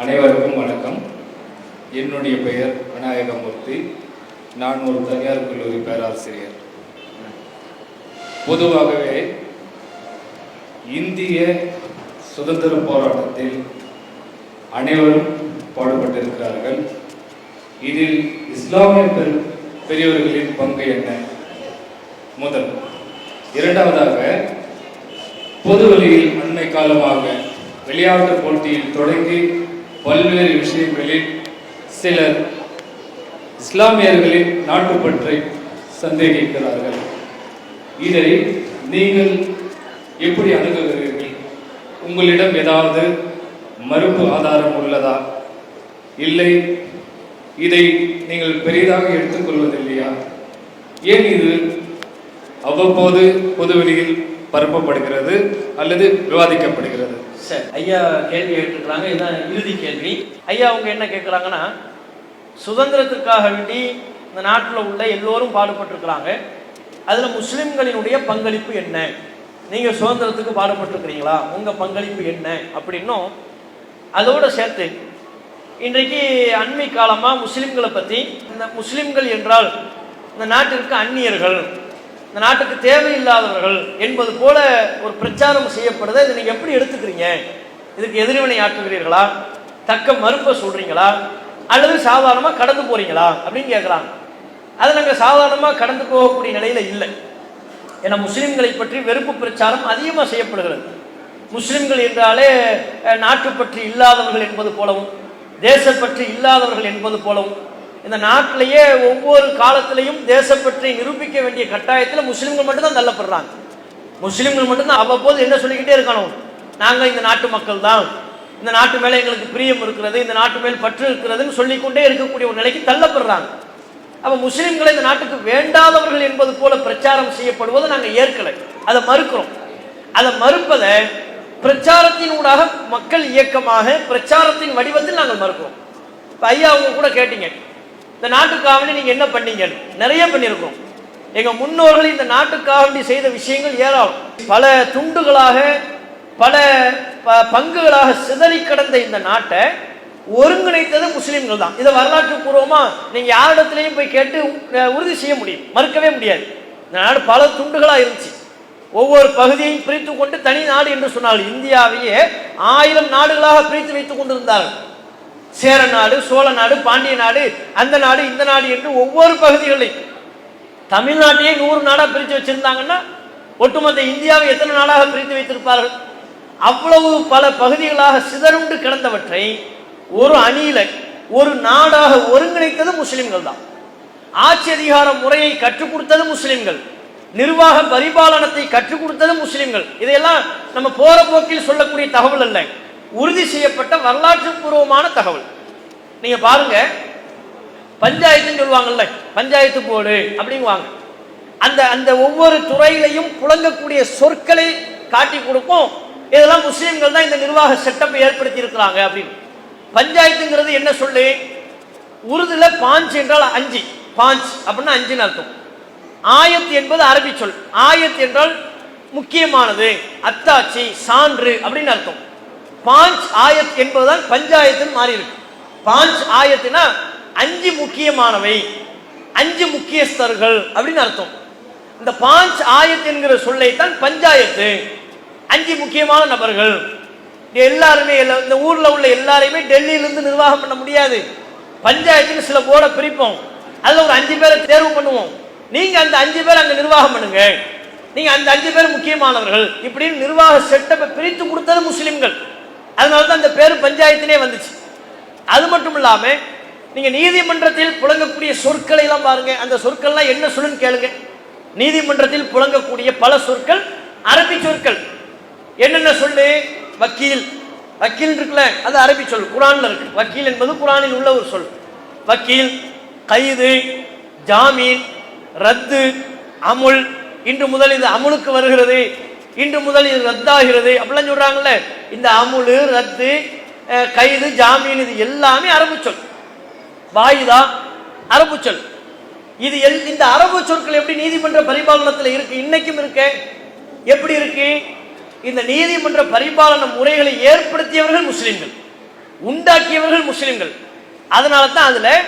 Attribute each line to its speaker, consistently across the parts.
Speaker 1: அனைவருக்கும் வணக்கம். என்னுடைய பெயர் விநாயகமூர்த்தி. நான் ஒரு தனியார் கல்லூரி பேராசிரியர். பொதுவாகவே இந்திய சுதந்திர போராட்டத்தில் அனைவரும் பாடுபட்டிருக்கிறார்கள். இதில் இஸ்லாமிய பெரு- பெரியவர்களின் பங்கு என்ன? முதல் இரண்டாவதாக பொதுவெளியில் அண்மை காலமாக விளையாட்டு போட்டியில் தொடங்கி பல்வேறு விஷயங்களில் சிலர் இஸ்லாமியர்களின் நாட்டுப்பற்றை சந்தேகிக்கிறார்கள். இதை நீங்கள் எப்படி அணுகுகிறீர்கள்? உங்களிடம் ஏதாவது மறுப்பு ஆதாரம் உள்ளதா? இல்லை இதை நீங்கள் பெரிதாக எடுத்துக்கொள்வதில்லையா? ஏன் இது அவ்வப்போது பொதுவெளியில் பரப்பப்படுகிறது அல்லது விவாதிக்கப்படுகிறது?
Speaker 2: சரி ஐயா கேள்வி கேட்டுருக்குறாங்க இதுதான் இறுதி கேள்வி. ஐயா அவங்க என்ன கேட்குறாங்கன்னா சுதந்திரத்திற்காக வேண்டி இந்த நாட்டில் உள்ள எல்லோரும் பாடுபட்டிருக்கிறாங்க. அதில் முஸ்லிம்களினுடைய பங்களிப்பு என்ன? நீங்கள் சுதந்திரத்துக்கு பாடுபட்டிருக்கிறீங்களா? உங்கள் பங்களிப்பு என்ன? அப்படின்னும் அதோடு சேர்த்து இன்றைக்கு அண்மை காலமாக முஸ்லீம்களை பற்றி இந்த முஸ்லீம்கள் என்றால் இந்த நாட்டிற்கு அந்நியர்கள். இந்த நாட்டுக்கு தேவையில்லாதவர்கள் என்பது போல ஒரு பிரச்சாரம் செய்யப்படுதை இதை நீங்கள் எப்படி எடுத்துக்கிறீங்க? இதுக்கு எதிர்வினை ஆற்றுகிறீர்களா? தக்க மறுப்பை சொல்கிறீங்களா அல்லது சாதாரணமாக கடந்து போகிறீங்களா அப்படின்னு கேட்குறாங்க அது நாங்கள் சாதாரணமாக கடந்து போகக்கூடிய நிலையில் இல்லை. ஏன்னா முஸ்லீம்களை பற்றி வெறுப்பு பிரச்சாரம் அதிகமாக செய்யப்படுகிறது. முஸ்லிம்கள் என்றாலே நாட்டு பற்றி இல்லாதவர்கள் என்பது போலவும் தேசப்பற்று இல்லாதவர்கள் என்பது போலவும் இந்த நாட்டிலேயே ஒவ்வொரு காலத்திலையும் தேசப்பற்றை நிரூபிக்க வேண்டிய கட்டாயத்தில் முஸ்லீம்கள் மட்டும்தான் தள்ளப்படுறாங்க. முஸ்லீம்கள் மட்டும்தான் அவ்வப்போது என்ன சொல்லிக்கிட்டே இருக்கணும் நாங்கள் இந்த நாட்டு மக்கள் தான் இந்த நாட்டு மேலே எங்களுக்கு பிரியம் இருக்கிறது இந்த நாட்டு மேல் பற்று இருக்கிறதுன்னு சொல்லிக்கொண்டே இருக்கக்கூடிய ஒரு நிலைக்கு தள்ளப்படுறாங்க. அப்போ முஸ்லீம்களை இந்த நாட்டுக்கு வேண்டாதவர்கள் என்பது போல பிரச்சாரம் செய்யப்படுவதை நாங்கள் ஏற்கலை. அதை மறுக்கிறோம். அதை மறுப்பதை பிரச்சாரத்தின் ஊடாக மக்கள் இயக்கமாக பிரச்சாரத்தின் வடிவத்தில் நாங்கள் மறுக்கிறோம். இப்போ ஐயா அவங்க கூட கேட்டீங்க. இந்த நாட்டுக்காவண்டி நீங்க என்ன பண்ணீங்க? நிறைய பண்ணியிருக்கோம். எங்க முன்னோர்கள் இந்த நாட்டுக்காவண்டி செய்த விஷயங்கள் ஏராளம். பல துண்டுகளாக பல ப- பங்குகளாக சிதறி கிடந்த இந்த நாட்டை ஒருங்கிணைத்தது முஸ்லிம்கள் தான். இதை வரலாற்று பூர்வமா நீங்க யாரிடத்திலையும் போய் கேட்டு உறுதி செய்ய முடியும். மறுக்கவே முடியாது. இந்த நாடு பல துண்டுகளா இருந்துச்சு. ஒவ்வொரு பகுதியையும் பிரித்து கொண்டு தனி நாடு என்று சொன்னால் இந்தியாவையே ஆயிரம் நாடுகளாக பிரித்து வைத்துக் கொண்டிருந்தார்கள். சேர நாடு சோழ நாடு பாண்டிய நாடு அந்த நாடு இந்த நாடு என்று ஒவ்வொரு பகுதிகளையும் தமிழ்நாட்டையே நூறு நாடாக பிரித்து வச்சிருந்தாங்கன்னா ஒட்டுமொத்த இந்தியாவை எத்தனை நாடாக பிரித்து வைத்திருப்பார்கள்? அவ்வளவு பல பகுதிகளாக சிதறுண்டு கிடந்தவற்றை ஒரு அணியில ஒரு நாடாக ஒருங்கிணைத்தது முஸ்லிம்கள் தான். ஆட்சி அதிகார முறையை கற்றுக் கொடுத்தது முஸ்லிம்கள். நிர்வாக பரிபாலனத்தை கற்றுக் கொடுத்தது முஸ்லிம்கள். இதையெல்லாம் நம்ம போற போக்கில் சொல்லக்கூடிய தகவல் இல்லை உறுதி செய்யப்பட்ட வரலாற்று பூர்வமான தகவல். நீங்க பாருங்க. பஞ்சாயத்துன்னு சொல்லுவாங்கல்ல பஞ்சாயத்து போர்டு அப்படிங்குவாங்க அந்த அந்த ஒவ்வொரு துறையிலையும் புழங்கக்கூடிய சொற்களை காட்டி கொடுக்கும் இதெல்லாம் முஸ்லீம்கள் தான் இந்த நிர்வாக செட்டப்பை ஏற்படுத்தி இருக்கிறாங்க அப்படின்னு. பஞ்சாயத்துங்கிறது என்ன சொல்லு? உருதுல பாஞ்ச் என்றால் அஞ்சு. பாஞ்ச் அப்படின்னா அஞ்சுன்னு அர்த்தம். ஆயத் என்பது அரபி சொல். ஆயத் என்றால் முக்கியமானது அத்தாட்சி சான்று அப்படின்னு அர்த்தம். பாஞ்ச் ஆயத் என்பதுதான் பஞ்சாயத்துன்னு மாறி இருக்கு பாஞ்ச் ஆயத்துனா அஞ்சு முக்கியமானவை அஞ்சு முக்கியஸ்தர்கள் அப்படின்னு அர்த்தம். இந்த பாஞ்ச் ஆயத் என்கிற சொல்லைத்தான் பஞ்சாயத்து அஞ்சு முக்கியமான நபர்கள். எல்லாருமே இந்த ஊர்ல உள்ள எல்லாரையுமே டெல்லியிலிருந்து நிர்வாகம் பண்ண முடியாது. பஞ்சாயத்துக்கு சில போர்டை பிரிப்போம். அதில் ஒரு அஞ்சு பேரை தேர்வு பண்ணுவோம். நீங்க அந்த அஞ்சு பேர் அங்கே நிர்வாகம் பண்ணுங்க. நீங்க அந்த அஞ்சு பேர் முக்கியமானவர்கள். இப்படின்னு நிர்வாக செட்டப்பை பிரித்து கொடுத்தது முஸ்லிம்கள். அதனால தான் அந்த பேர் பஞ்சாயத்தினே வந்துச்சு. அது மட்டும் இல்லாம நீங்க நீதிமன்றத்தில் புழங்கக்கூடிய சொற்களை எல்லாம் பாருங்க. அந்த சொற்கள்லாம் என்ன சொல்லுன்னு கேளுங்க. நீதிமன்றத்தில் புழங்கக்கூடிய பல சொற்கள் அரபி சொற்கள். என்னென்ன சொல்லு? வக்கீல். வக்கீல் இருக்குல்ல அது அரபி சொல். குரான்ல இருக்கு. வக்கீல் என்பது குரானில் உள்ள ஒரு சொல். வக்கீல் கைது ஜாமீன் ரத்து அமுல். இன்று முதல் இது அமுலுக்கு வருகிறது. இன்று முதல் இது ரத்தாகிறது. அப்படிலாம் சொல்கிறாங்களே இந்த அமுலு ரத்து கைது ஜாமீன் இது எல்லாமே அரபு சொல். வாயுதா அரபு சொல். இது எல் இந்த அரபு சொற்கள் எப்படி நீதிமன்ற பரிபாலனத்தில் இருக்கு? இன்னைக்கும் இருக்கு. எப்படி இருக்கு? இந்த நீதிமன்ற பரிபாலன முறைகளை ஏற்படுத்தியவர்கள் முஸ்லிம்கள். உண்டாக்கியவர்கள் முஸ்லிம்கள். அதனால தான் அதில்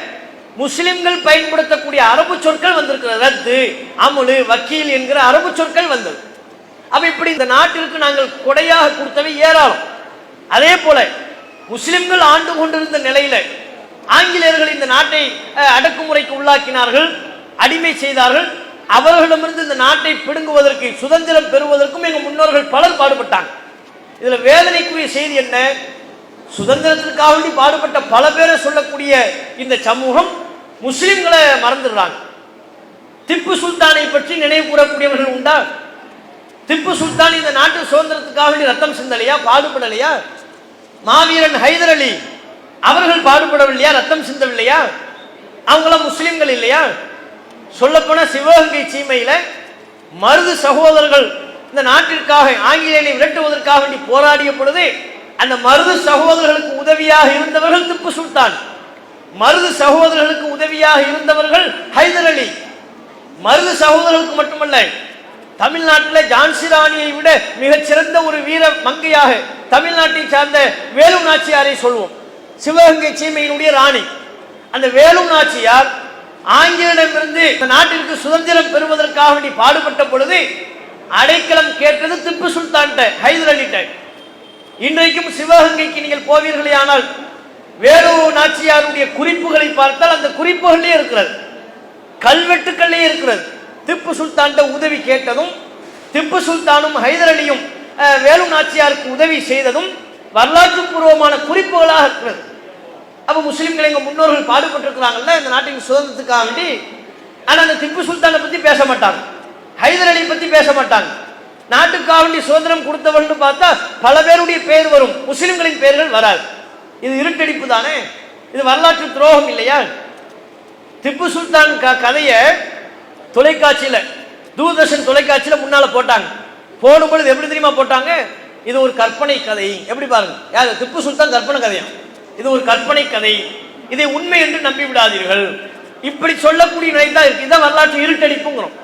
Speaker 2: முஸ்லிம்கள் பயன்படுத்தக்கூடிய அரபு சொற்கள் வந்திருக்கிறது. ரத்து அமுலு வக்கீல் என்கிற அரபு சொற்கள் வந்தது. அப்ப இப்படி இந்த நாட்டிற்கு நாங்கள் கொடையாக கொடுத்தவை ஏராளம். அதே போல முஸ்லிம்கள் ஆண்டு கொண்டிருந்த நிலையில ஆங்கிலேயர்கள் இந்த நாட்டை அடக்குமுறைக்கு உள்ளாக்கினார்கள் அடிமை செய்தார்கள். அவர்களிடமிருந்து இந்த நாட்டை பிடுங்குவதற்கு சுதந்திரம் பெறுவதற்கும் எங்க முன்னோர்கள் பலர் பாடுபட்டாங்க. இதுல வேதனைக்குரிய செய்தி என்ன? சுதந்திரத்திற்காக வேண்டி பாடுபட்ட பல பேரை சொல்லக்கூடிய இந்த சமூகம் முஸ்லிம்களை மறந்துடுறாங்க. திப்பு சுல்தானை பற்றி நினைவு கூறக்கூடியவர்கள் உண்டா? திப்பு சுல்தான் இந்த நாட்டு சுதந்திரத்துக்காக வேண்டி ரத்தம் சிந்தலையா பாடுபடலையா? மாவீரன் ஹைதர் அலி அவர்கள் பாடுபடவில்லையா ரத்தம் சிந்தவில்லையா? அவங்களாம் முஸ்லிம்கள் இல்லையா? சொல்லப்போன சிவகங்கை சீமையில மருது சகோதரர்கள் இந்த நாட்டிற்காக ஆங்கிலேயனை விரட்டுவதற்காக வேண்டி போராடிய பொழுது அந்த மருது சகோதரர்களுக்கு உதவியாக இருந்தவர்கள் திப்பு சுல்தான். மருது சகோதரர்களுக்கு உதவியாக இருந்தவர்கள் ஹைதர் அலி. மருது சகோதரர்களுக்கு மட்டுமல்ல தமிழ்நாட்டில் ஜான்சி ராணியை விட மிகச் சிறந்த ஒரு வீர மங்கையாக தமிழ்நாட்டை சார்ந்த வேலு நாச்சியாரை சொல்வோம். சிவகங்கை சீமையினுடைய ராணி. அந்த வேலு நாச்சியார் ஆங்கிலிடமிருந்து இந்த நாட்டிற்கு சுதந்திரம் பெறுவதற்காக வேண்டி பாடுபட்ட பொழுது அடைக்கலம் கேட்டது திப்பு சுல்தான்கிட்ட ஹைதர் அலிட்ட இன்றைக்கும் சிவகங்கைக்கு நீங்கள் போவீர்களே ஆனால் வேலு நாச்சியாருடைய குறிப்புகளை பார்த்தால் அந்த குறிப்புகளே இருக்கிறது. கல்வெட்டுக்களே இருக்கிறது. திப்பு சுல்தான்கிட்ட உதவி கேட்டதும் திப்பு சுல்தானும் ஹைதர் அலியும் வேலு நாச்சியாருக்கு உதவி செய்ததும் வரலாற்று பூர்வமான குறிப்புகளாக இருக்கிறது. அப்போ முஸ்லீம்கள் எங்கள் முன்னோர்கள் பாடுபட்டிருக்கிறாங்கல்ல இந்த நாட்டின் சுதந்திரத்துக்காக வேண்டி. ஆனால் அந்த திப்பு சுல்தானை பற்றி பேச மாட்டாங்க. ஹைதர் அலியை பற்றி பேச மாட்டாங்க. நாட்டுக்காக வேண்டி சுதந்திரம் கொடுத்தவர்கள் பார்த்தா பல பேருடைய பெயர் வரும். முஸ்லீம்களின் பெயர்கள் வராது. இது இருட்டடிப்பு தானே? இது வரலாற்று துரோகம் இல்லையா? திப்பு சுல்தான் க கதையை தொலைக்காட்சியில் தூர்தர்ஷன் தொலைக்காட்சியில் முன்னால் போட்டாங்க. போடும் பொழுது எப்படி தெரியுமா போட்டாங்க? இது ஒரு கற்பனை கதை. எப்படி பாருங்க? யார்? திப்பு சுல்தான் கற்பனை கதையா? இது ஒரு கற்பனை கதை. இதை உண்மை என்று நம்பி விடாதீர்கள். இப்படி சொல்லக்கூடிய நிலை தான் இருக்கு. இதான் வரலாற்று இருட்டடிப்புங்கிறோம்.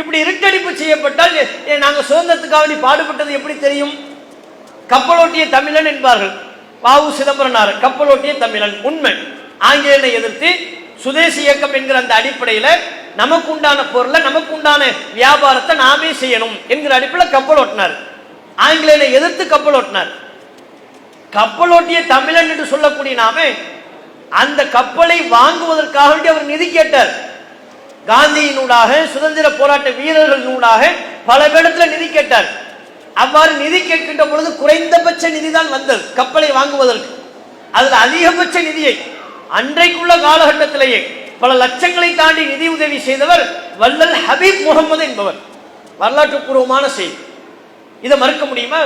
Speaker 2: இப்படி இருட்டடிப்பு செய்யப்பட்டால் நாங்கள் சுதந்திரத்துக்காக வேண்டி பாடுபட்டது எப்படி தெரியும்? கப்பலோட்டிய தமிழன் என்பார்கள். வாவு சிதம்பரனார் கப்பலோட்டிய தமிழன். உண்மை. ஆங்கிலேயனை எதிர்த்து சுதேசி இயக்கம் என்கிற அந்த அடிப்படையில் நமக்கு உண்டான பொருளை நமக்கு உண்டான வியாபாரத்தை நாமே செய்யணும் என்கிற அடிப்பில் கப்பல் ஓட்டினார். ஆங்கிலேயனை எதிர்த்து கப்பல் ஓட்டினார். கப்பலோட்டிய தமிழன் என்று சொல்லக்கூடிய நாமே அந்த கப்பலை வாங்குவதற்காக வேண்டி அவர் நிதி கேட்டார். காந்தியினூடாக சுதந்திர போராட்ட வீரர்களினூடாக பல இடத்துல நிதி கேட்டார். அவ்வாறு நிதி கேட்கின்ற பொழுது குறைந்தபட்ச நிதி தான் வந்தது கப்பலை வாங்குவதற்கு. அதில் அதிகபட்ச நிதியை அன்றைக்குள்ள காலகட்டத்திலேயே பல லட்சங்களை தாண்டி நிதி உதவி செய்தவர் வல்லல் ஹபீப் முகமது என்பவர். வரலாற்று பூர்வமான செய்தி. இதை மறுக்க முடியுமா?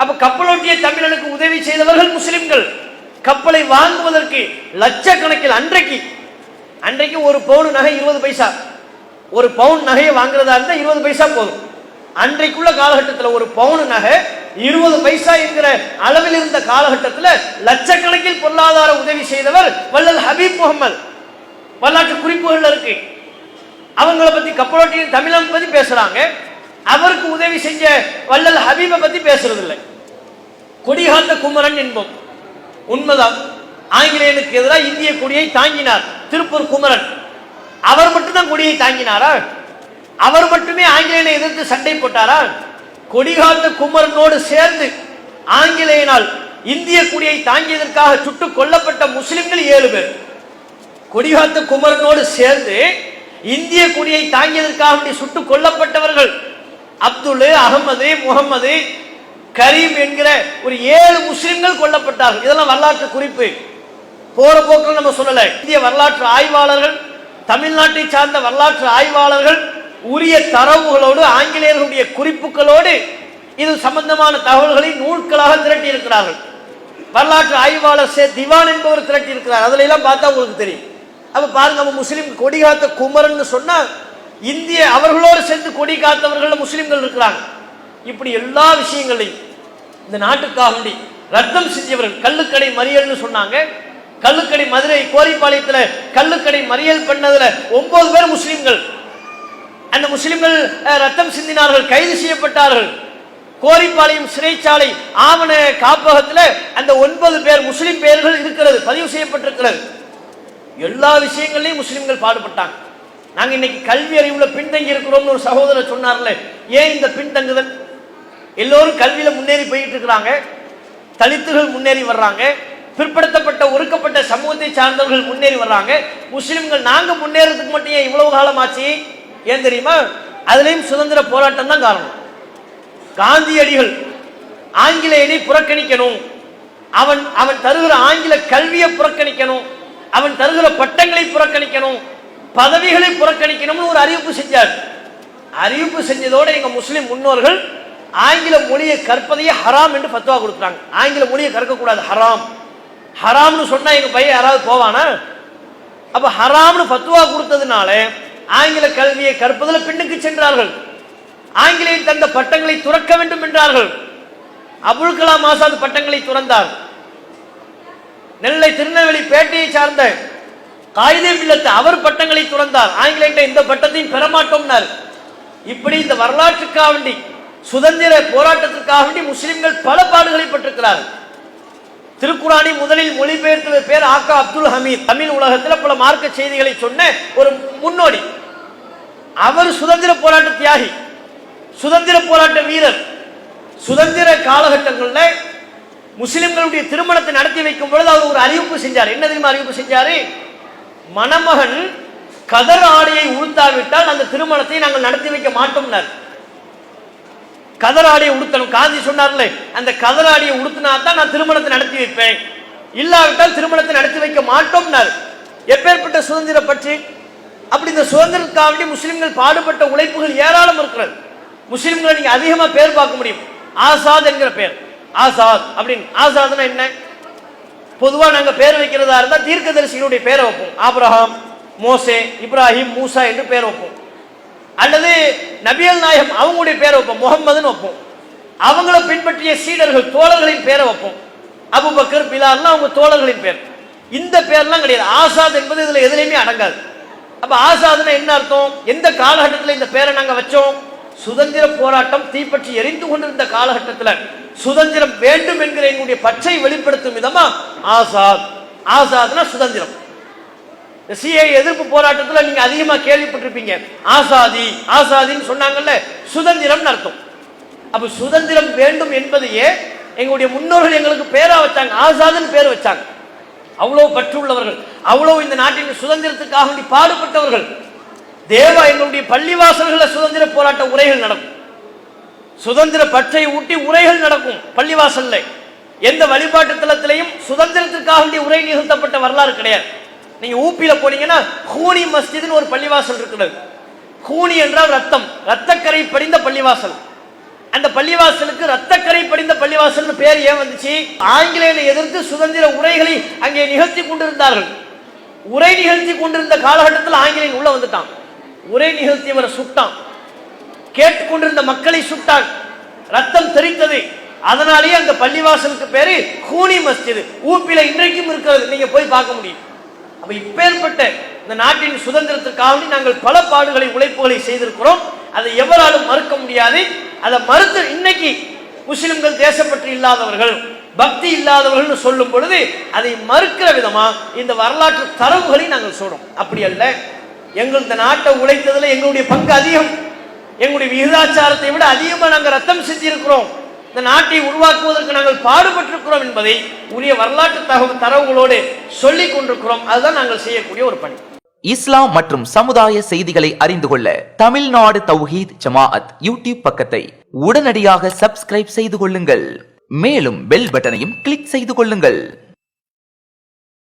Speaker 2: அப்ப கப்பலோட்டிய தமிழனுக்கு உதவி செய்தவர்கள் முஸ்லிம்கள். கப்பலை வாங்குவதற்கு லட்சக்கணக்கில் அன்றைக்கு அன்றைக்கு ஒரு பவுன் நகை இருபது பைசா. ஒரு பவுன் நகையை வாங்குறதா இருந்தால் இருபது பைசா போதும். அன்றைக்குள்ள காலகட்டத்தில் ஒரு பவுன் நகை இருபது பைசா என்கிற அளவில் இருந்த காலகட்டத்தில் லட்சக்கணக்கில் பொருளாதார உதவி செய்தவர் வல்லல் ஹபீப் முகமது. வரலாற்று குறிப்புகள் இருக்கு. அவங்கள பத்தி கப்பலோட்டியின் தமிழம் பத்தி பேசுறாங்க. அவருக்கு உதவி செஞ்ச வள்ளல் ஹபீபை பத்தி பேசுறது இல்லை கொடிகாத்த குமரன் என்போம். உண்மைதான். ஆங்கிலேயனுக்கு எதிராக இந்திய கொடியை தாங்கினார் திருப்பூர் குமரன். அவர் மட்டும்தான் கொடியை தாங்கினாரா? அவர் மட்டுமே ஆங்கிலேயனை எதிர்த்து சண்டை போட்டாரா? கொடிகாத்த குமரனோடு சேர்ந்து ஆங்கிலேயனால் இந்திய கொடியை தாங்கியதற்காக சுட்டுக் கொல்லப்பட்ட முஸ்லிம்கள் ஏழு பேர். கொடிகாத்த குமரனோடு சேர்ந்து இந்திய கொடியை தாங்கியதற்காக வேண்டி சுட்டுக் கொல்லப்பட்டவர்கள் அப்துல் அகமது முகமது கரீம் என்கிற ஒரு ஏழு முஸ்லிம்கள் கொல்லப்பட்டார்கள். இதெல்லாம் வரலாற்று குறிப்பு. போற போக்கில் நம்ம சொல்லல. இந்திய வரலாற்று ஆய்வாளர்கள் தமிழ்நாட்டை சார்ந்த வரலாற்று ஆய்வாளர்கள் உரிய தரவுகளோடு ஆங்கிலேயர்களுடைய குறிப்புகளோடு இது சம்பந்தமான தகவல்களை நூல்களாக திரட்டி இருக்கிறார்கள் வரலாற்று ஆய்வாளர் சே திவான் என்பவர் திரட்டி இருக்கிறார் அதுல எல்லாம் பார்த்தா உங்களுக்கு தெரியும். அப்ப பாருங்க நம்ம முஸ்லீம் கொடி காத்த குமரன் சொன்னா இந்திய அவர்களோடு சேர்ந்து கொடி காத்தவர்கள் முஸ்லீம்கள் இருக்கிறாங்க. இப்படி எல்லா விஷயங்களையும் இந்த நாட்டுக்காக வேண்டி ரத்தம் செஞ்சவர்கள் கல்லுக்கடை மறியல்னு சொன்னாங்க. கல்லுக்கடை மதுரை கோரிப்பாளையத்தில் கல்லுக்கடை மறியல் பண்ணதுல ஒன்பது பேர் முஸ்லீம்கள். அந்த முஸ்லிம்கள் ரத்தம் சிந்தினார்கள் கைது செய்யப்பட்டார்கள். கோரிப்பாளையம் சிறைச்சாலை ஆவண காப்பகத்தில் அந்த ஒன்பது பேர் முஸ்லிம் பெயர்கள் இருக்கிறது பதிவு செய்யப்பட்டிருக்கிறது. எல்லா விஷயங்களையும் முஸ்லிம்கள் பாடுபட்டாங்க. நாங்க இன்னைக்கு கல்வி அறிவுல பின்தங்கி இருக்கிறோம்னு ஒரு சகோதரர் சொன்னார்ல ஏன் இந்த பின்தங்குதல்? எல்லோரும் கல்வியில முன்னேறி போயிட்டு இருக்கிறாங்க தலித்துகள் முன்னேறி வர்றாங்க பிற்படுத்தப்பட்ட ஒடுக்கப்பட்ட சமூகத்தை சார்ந்தவர்கள் முன்னேறி வர்றாங்க. முஸ்லிம்கள் நாங்க முன்னேறதுக்கு மட்டும் ஏன் இவ்வளவு காலம் ஆச்சு ஏன் தெரியுமா? அதுலயும் சுதந்திர போராட்டம் தான் காரணம். காந்தியடிகள் ஆங்கிலேயனை புறக்கணிக்கணும். அவன் அவன் தருகிற ஆங்கில கல்வியை புறக்கணிக்கணும். அவன் தருகிற பட்டங்களை புறக்கணிக்கணும் பதவிகளை புறக்கணிக்கணும்னு ஒரு அறிவிப்பு செஞ்சார். அறிவிப்பு செஞ்சதோடு எங்கள் முஸ்லீம் முன்னோர்கள் ஆங்கில மொழியை கற்பதையே ஹராம் என்று பத்துவா கொடுக்குறாங்க. ஆங்கில மொழியை கற்கக்கூடாது ஹராம். ஹராம்னு சொன்னால் எங்கள் பையன் யாராவது போவானா? அப்போ ஹராம்னு பத்துவா கொடுத்ததுனால ஆங்கில கல்வியை கற்பதில் பின்னுக்கு சென்றார்கள். ஆங்கிலேயர் தந்த பட்டங்களை துறக்க வேண்டும் என்றார்கள். அபுல் கலாம் ஆசாத் பட்டங்களை துறந்தார். நெல்லை திருநெல்வேலி பேட்டையை சார்ந்த காயிதே மில்லத்து அவர் பட்டங்களை துறந்தார். ஆங்கிலேயர் இந்த பட்டத்தையும் பெறமாட்டோம்னார். இப்படி இந்த வரலாற்றுக்காக வேண்டி சுதந்திர போராட்டத்திற்காக வேண்டி முஸ்லிம்கள் பல பாடுகளை பெற்றிருக்கிறார்கள். திருக்குறானி முதலில் மொழிபெயர்த்து பேர் ஆக்கா அப்துல் ஹமீத். தமிழ் உலகத்தில் பல மார்க்க செய்திகளை சொன்ன ஒரு முன்னோடி. அவர் சுதந்திர போராட்ட தியாகி சுதந்திர போராட்ட வீரர். சுதந்திர காலகட்டங்களில் முஸ்லிம்களுடைய திருமணத்தை நடத்தி வைக்கும் பொழுது அவர் ஒரு அறிவிப்பு செஞ்சார். என்ன தெரியுமா அறிவிப்பு செஞ்சாரு? மணமகன் கதர் ஆடையை உடுத்தாவிட்டால் அந்த திருமணத்தை நாங்கள் நடத்தி வைக்க மாட்டோம்னார். கதர் ஆடையை உடுத்தணும். காந்தி சொன்னார்ல அந்த கதர் ஆடையை உடுத்தினா தான் நான் திருமணத்தை நடத்தி வைப்பேன். இல்லாவிட்டால் திருமணத்தை நடத்தி வைக்க மாட்டோம்னார். எப்பேற்பட்ட சுதந்திர பற்றி? அப்படி இந்த சுதந்திரத்துக்காக முஸ்லிம்கள் பாடுபட்ட உழைப்புகள் ஏராளம் இருக்கிறது. முஸ்லிம்களை நீங்க அதிகமா பேர் பார்க்க முடியும். ஆசாத் என்கிற பேர். ஆசாத் அப்படின்னு. ஆசாத்னா என்ன? பொதுவாக நாங்கள் பேர் வைக்கிறதா இருந்தா தீர்க்கதரிசிகளுடைய பேரை வைப்போம். ஆப்ரஹாம் மோசே இப்ராஹிம் மூசா என்று பேர் வைப்போம். அல்லது நபியல் நாயகம் அவங்களுடைய பேரை வைப்போம். முகம்மதுன்னு வைப்போம். அவங்கள பின்பற்றிய சீடர்கள் தோழர்களின் பேரை வைப்போம். அபுபக்கர் பிலால்னா அவங்க தோழர்களின் பேர். இந்த பேர்லாம் கிடையாது. ஆசாத் என்பது இதில் எதுலையுமே அடங்காது. அப்ப ஆசாதுன்னா என்ன அர்த்தம்? எந்த காலகட்டத்தில் இந்த பேரை நாங்கள் வச்சோம்? சுதந்திர போராட்டம் தீப்பற்றி எரிந்து கொண்டிருந்த காலகட்டத்தில். சுதந்திரம் வேண்டும் என்கிற எங்களுடைய பற்றை வெளிப்படுத்தும் விதமா ஆசாத். ஆசாத்னா சுதந்திரம். சிஐ எதிர்ப்பு போராட்டத்தில் நீங்க அதிகமா கேள்விப்பட்டிருப்பீங்க. ஆசாதி ஆசாதின்னு சொன்னாங்கல்ல சுதந்திரம் அர்த்தம். அப்ப சுதந்திரம் வேண்டும் என்பதையே எங்களுடைய முன்னோர்கள் எங்களுக்கு பேரா வச்சாங்க. ஆசாதுன்னு பேர் வச்சாங்க. அவ்வளவு பற்றுள்ளவர்கள். அவ்வளவு இந்த நாட்டின் சுதந்திரத்துக்காக வேண்டி பாடுபட்டவர்கள். தேவா எங்களுடைய பள்ளிவாசல்களில் சுதந்திர போராட்ட உரைகள் நடக்கும். சுதந்திர பற்றை ஊட்டி உரைகள் நடக்கும் பள்ளிவாசல்ல. எந்த வழிபாட்டு தளத்திலையும் சுதந்திரத்திற்காக வேண்டிய உரை நிகழ்த்தப்பட்ட வரலாறு கிடையாது. நீங்க ஊப்பியில போனீங்கன்னா ஹூனி மஸ்ஜிதுன்னு ஒரு பள்ளிவாசல் இருக்கிறது ஹூனி என்றால் ரத்தம். ரத்தக்கரை படிந்த பள்ளிவாசல். அந்த பள்ளிவாசலுக்கு ரத்தக்கரை படிந்த பள்ளிவாசல்னு பேர் ஏன் வந்துச்சு? ஆங்கிலேயனை எதிர்த்து சுதந்திர உரைகளை அங்கே நிகழ்த்தி கொண்டிருந்தார்கள். உரை நிகழ்த்தி கொண்டிருந்த காலகட்டத்தில் ஆங்கிலேயன் உள்ள வந்துட்டான். உரை நிகழ்த்தியவரை சுட்டான். கேட்டுக்கொண்டிருந்த மக்களை சுட்டான். ரத்தம் தெரித்தது அதனாலேயே அந்த பள்ளிவாசலுக்கு பேரு ஹூனி மஸ்ஜித். ஊப்பில இன்றைக்கும் இருக்கிறது. நீங்க போய் பார்க்க முடியும். அப்ப இப்பேற்பட்ட இந்த நாட்டின் சுதந்திரத்திற்காக நாங்கள் பல பாடுகளை உழைப்புகளை செய்திருக்கிறோம். அதை எவராலும் மறுக்க முடியாது. அதை மறுத்து இன்னைக்கு முஸ்லிம்கள் தேசப்பற்று இல்லாதவர்கள் பக்தி இல்லாதவர்கள் சொல்லும் பொழுது அதை மறுக்கிற விதமா இந்த வரலாற்று தரவுகளை நாங்கள் சொல்றோம் அப்படி அல்ல. எங்கள் இந்த நாட்டை உழைத்ததுல எங்களுடைய பங்கு அதிகம். எங்களுடைய விகிதாச்சாரத்தை விட அதிகமாக நாங்கள் ரத்தம் செஞ்சிருக்கிறோம். இந்த நாட்டை உருவாக்குவதற்கு நாங்கள் பாடுபட்டிருக்கிறோம் என்பதை உரிய வரலாற்று தகவல் தரவுகளோடு சொல்லிக் கொண்டிருக்கிறோம். அதுதான் நாங்கள் செய்யக்கூடிய ஒரு பணி.
Speaker 3: இஸ்லாம் மற்றும் சமுதாய செய்திகளை அறிந்து கொள்ள தமிழ்நாடு தௌஹீத் ஜமாஅத் யூடியூப் பக்கத்தை உடனடியாக சப்ஸ்கிரைப் செய்து கொள்ளுங்கள். மேலும் பெல் பட்டனையும் கிளிக் செய்து கொள்ளுங்கள்.